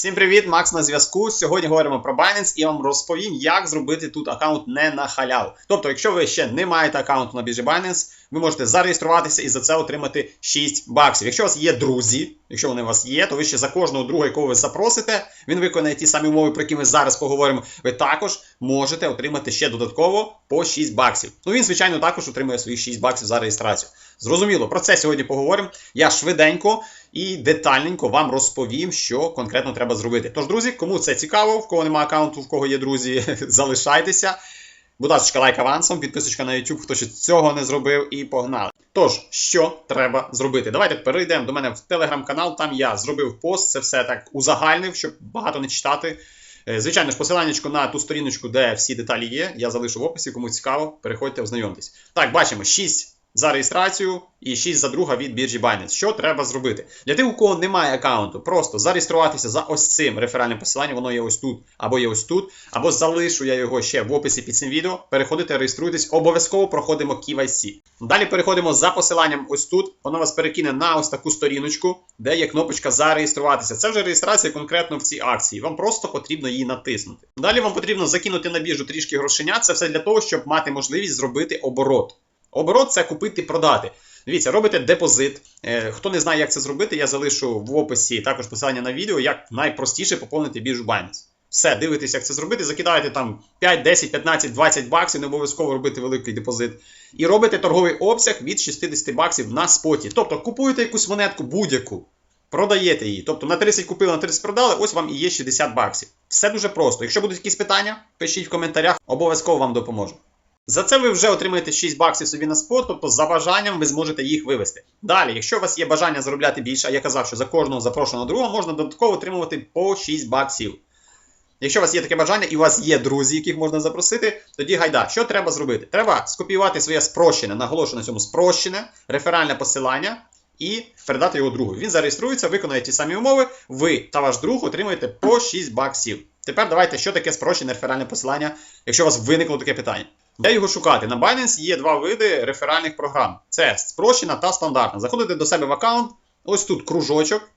Всім привіт, Макс на зв'язку. Сьогодні говоримо про Binance і я вам розповім, як зробити тут аккаунт не на халяву. Тобто, якщо ви ще не маєте аккаунту на біржі Binance, ви можете зареєструватися і за це отримати 6 баксів. Якщо у вас є друзі, якщо вони у вас є, то ви ще за кожного друга, якого ви запросите, він виконає ті самі умови, про які ми зараз поговоримо. Ви також можете отримати ще додатково по 6 баксів. Ну він, звичайно, також отримує свої 6 баксів за реєстрацію. Зрозуміло, про це сьогодні поговоримо. Я швиденько і детальненько вам розповім, що конкретно треба зробити. Тож, друзі, кому це цікаво, в кого немає аккаунту, в кого є друзі, залишайтеся. Будь ласка, лайк авансом, підписочка на YouTube, хто ще цього не зробив, і погнали. Тож, що треба зробити? Давайте перейдемо до мене в телеграм-канал. Там я зробив пост, це все так узагальнив, щоб багато не читати. Е, Звичайно ж, посилання на ту сторіночку, де всі деталі є, я залишу в описі. Кому цікаво, переходьте, ознайомтесь. Так, бачимо 6 за реєстрацію і 6 за друга від біржі Binance. Що треба зробити? Для тих, у кого немає аккаунту, просто зареєструватися за ось цим реферальним посиланням, воно є ось тут, або є ось тут, або залишу я його ще в описі під цим відео. Переходите, реєструйтесь, обов'язково проходимо KYC. Далі переходимо за посиланням ось тут. Воно вас перекине на ось таку сторіночку, де є кнопочка зареєструватися. Це вже реєстрація конкретно в цій акції. Вам просто потрібно її натиснути. Далі вам потрібно закинути на біржу трішки грошеня. Це все для того, щоб мати можливість зробити оборот. Оборот це купити продати. Дивіться, робите депозит. Е, Хто не знає, як це зробити, я залишу в описі також посилання на відео, як найпростіше поповнити біржу Binance. Все, дивитесь, як це зробити, закидаєте там 5, 10, 15, 20 баксів, не обов'язково робити великий депозит. І робите торговий обсяг від 60 баксів на споті. Тобто купуєте якусь монетку будь-яку, продаєте її. Тобто на 30 купили, на 30 продали, ось вам і є 60 баксів. Все дуже просто. Якщо будуть якісь питання, пишіть в коментарях, обов'язково вам допоможу. За це ви вже отримаєте 6 баксів собі на спот, тобто за бажанням ви зможете їх вивести. Далі, якщо у вас є бажання заробляти більше, а я казав, що за кожного запрошеного друга можна додатково отримувати по 6 баксів. Якщо у вас є таке бажання і у вас є друзі, яких можна запросити, тоді гайда, що треба зробити? Треба скопіювати своє спрощене, наголошую на цьому спрощене, реферальне посилання і передати його другу. Він зареєструється, виконує ті самі умови, ви та ваш друг отримуєте по 6 баксів. Тепер давайте, що таке спрощене реферальне посилання, якщо у вас виникло таке питання. Де його шукати? На Binance є два види реферальних програм: це спрощена та стандартна. Заходите до себе в аккаунт, ось тут кружочок.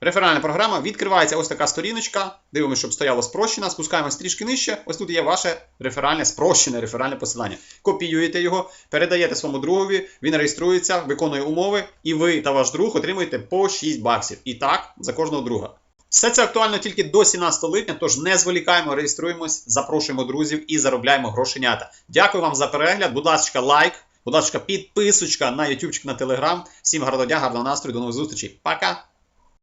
Реферальна програма, відкривається ось така сторіночка. Дивимося, щоб стояло спрощена, спускаємось трішки нижче. Ось тут є ваше реферальне спрощене реферальне посилання. Копіюєте його, передаєте своєму другові, він реєструється, виконує умови, і ви та ваш друг отримуєте по 6 баксів. І так, за кожного друга. Все це актуально тільки до 17 липня, тож не зволікаємо, реєструємось, запрошуємо друзів і заробляємо грошенята. Дякую вам за перегляд. Будь ласка, лайк, будь ласка, підписочка на YouTube, на Telegram. Всім гарного дня, гарного настрою, до нових зустрічей. Пока!